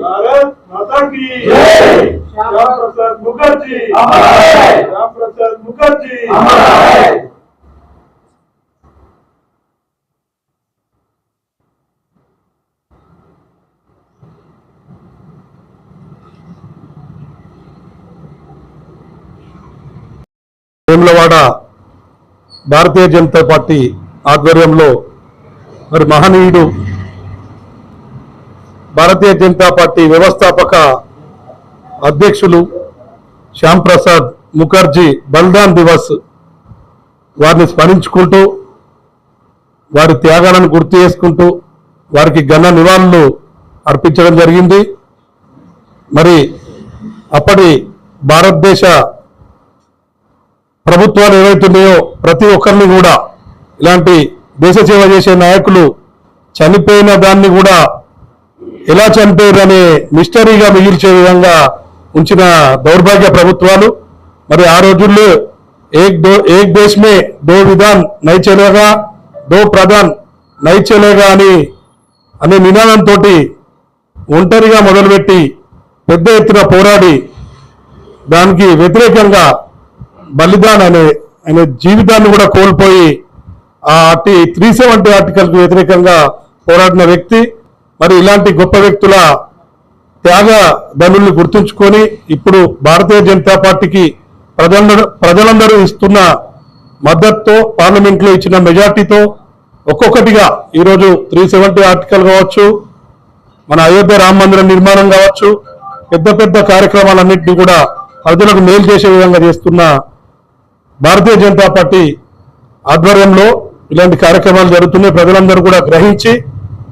भारत माता की श्याम प्रसाद मुखर्जी. श्याम प्रसाद मुखर्जी. భారతీయ జనతా పార్టీ ఆధ్వర్యంలో మరి మహనీయుడు భారతీయ జనతా పార్టీ వ్యవస్థాపక అధ్యక్షులు శ్యామ్ ప్రసాద్ ముఖర్జీ బలిదాన్ దివస్ వారిని స్మరించుకుంటూ వారి త్యాగాలను గుర్తు చేసుకుంటూ వారికి ఘన నివాళులు అర్పించడం జరిగింది. మరి అప్పటి భారతదేశ ప్రభుత్వాలు ఏవైతున్నాయో ప్రతి ఒక్కరిని కూడా ఇలాంటి దేశ సేవ చేసే నాయకులు చనిపోయిన దాన్ని కూడా ఎలా చనిపోయారు అనే మిస్టరీగా మిగిల్చే విధంగా ఉంచిన దౌర్భాగ్య ప్రభుత్వాలు. మరి ఆ రోజుల్లో ఏక్ దో ఏక్ దేశ్ మే దో విధాన్ నై చలేగా దో ప్రధాన్ నై చలేగా అని అనే నినాదంతో ఒంటరిగా మొదలుపెట్టి పెద్ద ఎత్తున పోరాడి దానికి వ్యతిరేకంగా బలిదాన్ అనే ఆయన జీవితాన్ని కూడా కోల్పోయి ఆ ఆర్టీ త్రీ సెవెంటీ ఆర్టికల్కి వ్యతిరేకంగా పోరాడిన వ్యక్తి మరి ఇలాంటి గొప్ప వ్యక్తుల త్యాగ ధనుల్ని గుర్తుంచుకొని ఇప్పుడు భారతీయ జనతా పార్టీకి ప్రజలందరూ ప్రజలందరూ ఇస్తున్న మద్దతుతో పార్లమెంట్లో ఇచ్చిన మెజార్టీతో ఒక్కొక్కటిగా ఈరోజు త్రీ సెవెంటీ ఆర్టికల్ కావచ్చు మన అయోధ్య రామ మందిరం నిర్మాణం కావచ్చు పెద్ద పెద్ద కార్యక్రమాలన్నింటినీ కూడా ప్రజలకు మేలు చేసే విధంగా చేస్తున్న భారతీయ జనతా పార్టీ ఆధ్వర్యంలో ఇలాంటి కార్యక్రమాలు జరుగుతున్నాయి. ప్రజలందరూ కూడా గ్రహించి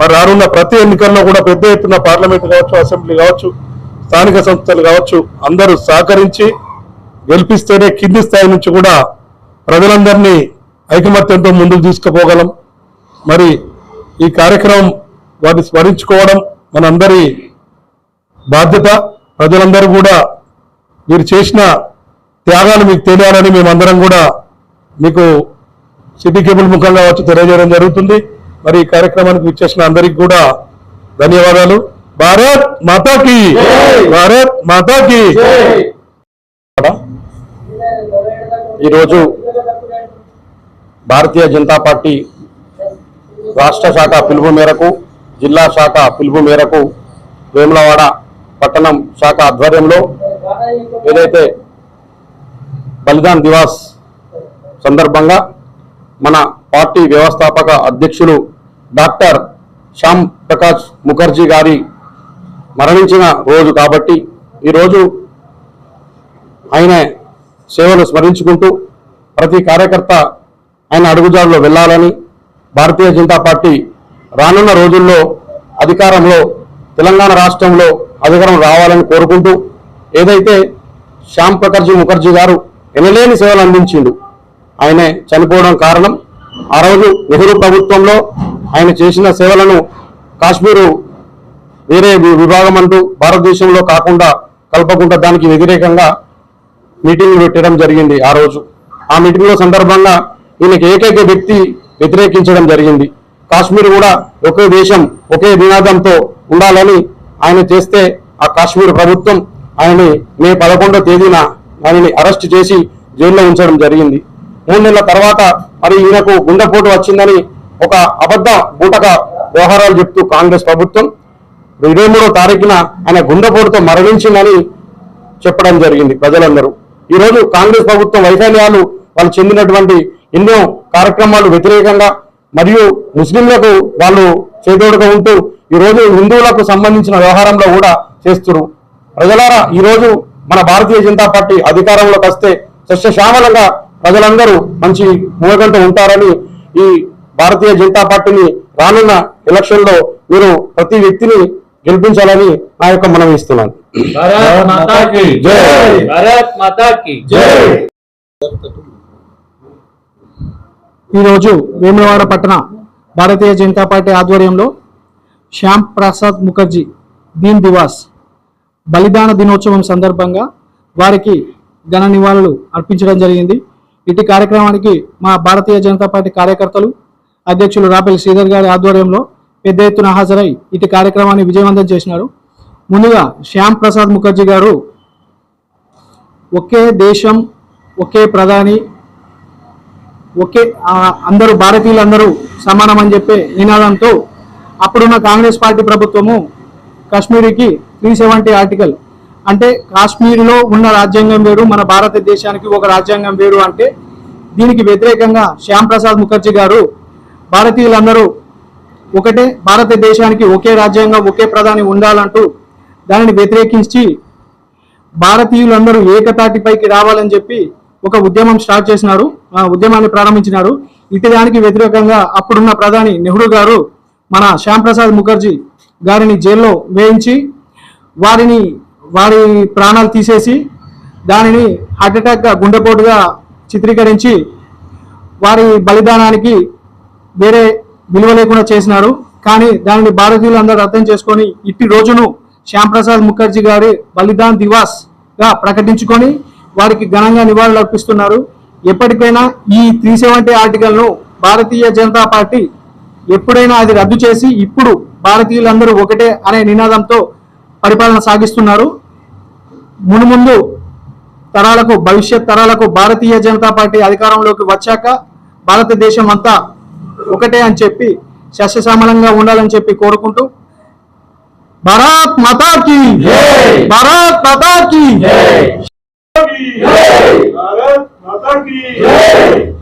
మరి రానున్న ప్రతి ఎన్నికల్లో కూడా పెద్ద ఎత్తున పార్లమెంట్ కావచ్చు అసెంబ్లీ కావచ్చు స్థానిక సంస్థలు కావచ్చు అందరూ సహకరించి గెలిపిస్తేనే కింది స్థాయి నుంచి కూడా ప్రజలందరినీ ఐకమత్యంతో ముందుకు తీసుకుపోగలం. మరి ఈ కార్యక్రమం వారిని స్మరించుకోవడం మనందరి బాధ్యత. ప్రజలందరూ కూడా మీరు చేసిన త్యాగాలు మీకు తెలియాలని మేమందరం కూడా మీకు సిటీ కేబుల్ ముఖంగా వచ్చి తెలియజేయడం జరుగుతుంది. మరి ఈ కార్యక్రమానికి ఇచ్చేసిన అందరికి కూడా ధన్యవాదాలు. భారత్ మాతాకి! భారత్ మాతాకి! ఈరోజు భారతీయ జనతా పార్టీ రాష్ట్ర శాఖ పిలుపు మేరకు జిల్లా శాఖ పిలుపు మేరకు వేములవాడ పట్టణం శాఖ ఆధ్వర్యంలో ఏదైతే బలిదాన్ దివాస్ సందర్భంగా మన పార్టీ వ్యవస్థాపక అధ్యక్షులు డాక్టర్ శ్యామ్ ప్రకాష్ ముఖర్జీ గారి మరణించిన రోజు కాబట్టి ఈరోజు ఆయన సేవలు స్మరించుకుంటూ ప్రతి కార్యకర్త ఆయన అడుగుజాడలో వెళ్ళాలని భారతీయ జనతా పార్టీ రానున్న రోజుల్లో అధికారంలో తెలంగాణ రాష్ట్రంలో అధికారం రావాలని కోరుకుంటూ ఏదైతే శ్యామ్ ప్రకర్జీ ముఖర్జీ గారు ఎనలేని సేవలు అందించిండు. ఆయన చనిపోవడం కారణం. ఆ రోజు నెహ్రూ ప్రభుత్వంలో ఆయన చేసిన సేవలను కాశ్మీరు వేరే విభాగం అంటూ భారతదేశంలో కాకుండా కలపకుండా దానికి వ్యతిరేకంగా మీటింగ్ పెట్టడం జరిగింది ఆ రోజు. ఆ మీటింగ్లో సందర్భంగా ఈయనకి ఏకైక వ్యక్తి వ్యతిరేకించడం జరిగింది. కాశ్మీర్ కూడా ఒకే దేశం ఒకే నినాదంతో ఉండాలని ఆయన చేస్తే ఆ కాశ్మీర్ ప్రభుత్వం ఆయన్ని మే పదకొండో తేదీన ఆయనని అరెస్ట్ చేసి జైల్లో ఉంచడం జరిగింది. మూడు నెలల తర్వాత మరి ఈయనకు గుండెపోటు వచ్చిందని ఒక అబద్ధ బూటక వ్యవహారాలు చెప్తూ కాంగ్రెస్ ప్రభుత్వం ఇరవై మూడో తారీఖున ఆయన గుండెపోటుతో మరణించిందని చెప్పడం జరిగింది ప్రజలందరూ. ఈ రోజు కాంగ్రెస్ ప్రభుత్వం వైఫల్యాలు వాళ్ళు చెందినటువంటి ఎన్నో కార్యక్రమాలు వ్యతిరేకంగా మరియు ముస్లింలకు వాళ్ళు చేదోడుగా ఉంటూ ఈరోజు హిందువులకు సంబంధించిన వ్యవహారంలో కూడా చేస్తున్నారు. ప్రజలారా ఈ రోజు మన భారతీయ జనతా పార్టీ అధికారంలోకి వస్తే సస్యశ్యామలంగా ప్రజలందరూ మంచి మూలగంట ఉంటారని ఈ భారతీయ జనతా పార్టీని రానున్న ఎలక్షన్లో మీరు ప్రతి వ్యక్తిని గెలిపించాలని నా యొక్క మనం ఇస్తున్నాను ఈరోజు వేములవాడ పట్టణ భారతీయ జనతా పార్టీ ఆధ్వర్యంలో శ్యామ్ ప్రసాద్ ముఖర్జీ దీన్ దివాస్ బలిదాన దినోత్సవం సందర్భంగా వారికి ఘన నివాళులు అర్పించడం జరిగింది. ఇటు కార్యక్రమానికి మా భారతీయ జనతా పార్టీ కార్యకర్తలు అధ్యక్షులు రాపెల్లి శ్రీధర్ గారి ఆధ్వర్యంలో పెద్ద ఎత్తున హాజరై ఇటు కార్యక్రమాన్ని విజయవంతం చేసినారు. ముందుగా శ్యామ్ ప్రసాద్ ముఖర్జీ గారు ఒకే దేశం ఒకే ప్రధాని ఒకే అందరూ భారతీయులందరూ సమానం అని చెప్పే నినాదంతో అప్పుడున్న కాంగ్రెస్ పార్టీ ప్రభుత్వము కాశ్మీరీకి త్రీ సెవెంటీ ఆర్టికల్. అంటే కాశ్మీర్లో ఉన్న రాజ్యాంగం వేరు మన భారతదేశానికి ఒక రాజ్యాంగం వేరు అంటే దీనికి వ్యతిరేకంగా శ్యామ్ ప్రసాద్ ముఖర్జీ గారు భారతీయులందరూ ఒకటే భారతదేశానికి ఒకే రాజ్యాంగం ఒకే ప్రధాని ఉండాలంటూ దానిని వ్యతిరేకించి భారతీయులందరూ ఏకతాటిపైకి రావాలని చెప్పి ఒక ఉద్యమం స్టార్ట్ చేసినారు ఆ ఉద్యమాన్ని ప్రారంభించినారు. ఇటు దానికి వ్యతిరేకంగా అప్పుడున్న ప్రధాని నెహ్రూ గారు మన శ్యామ్ ప్రసాద్ ముఖర్జీ గారిని జైల్లో వేయించి వారిని వారి ప్రాణాలు తీసేసి దానిని హార్ట్అటాక్గా గుండెపోటుగా చిత్రీకరించి వారి బలిదానానికి వేరే విలువ లేకుండా చేసినారు. కానీ దానిని భారతీయులందరూ అర్థం చేసుకొని ఇట్టి రోజును శ్యాంప్రసాద్ ముఖర్జీ గారి బలిదాన్ దివాస్గా ప్రకటించుకొని వారికి ఘనంగా నివాళులు అర్పిస్తున్నారు ఎప్పటికైనా ఈ త్రీ సెవెంటీ ఆర్టికల్ను భారతీయ జనతా పార్టీ ఎప్పుడైనా అది రద్దు చేసి ఇప్పుడు భారతీయులందరూ ఒకటే అనే నినాదంతో పరిపాలన సాగిస్తున్నారు. మునుముందు తరాలకు భవిష్యత్ తరాలకు భారతీయ జనతా పార్టీ అధికారంలోకి వచ్చాక భారతదేశం అంతా ఒకటే అని చెప్పి సస్యశ్యామలంగా ఉండాలని చెప్పి కోరుకుంటూ భారత్ మతాకి భారత్ మాతాకి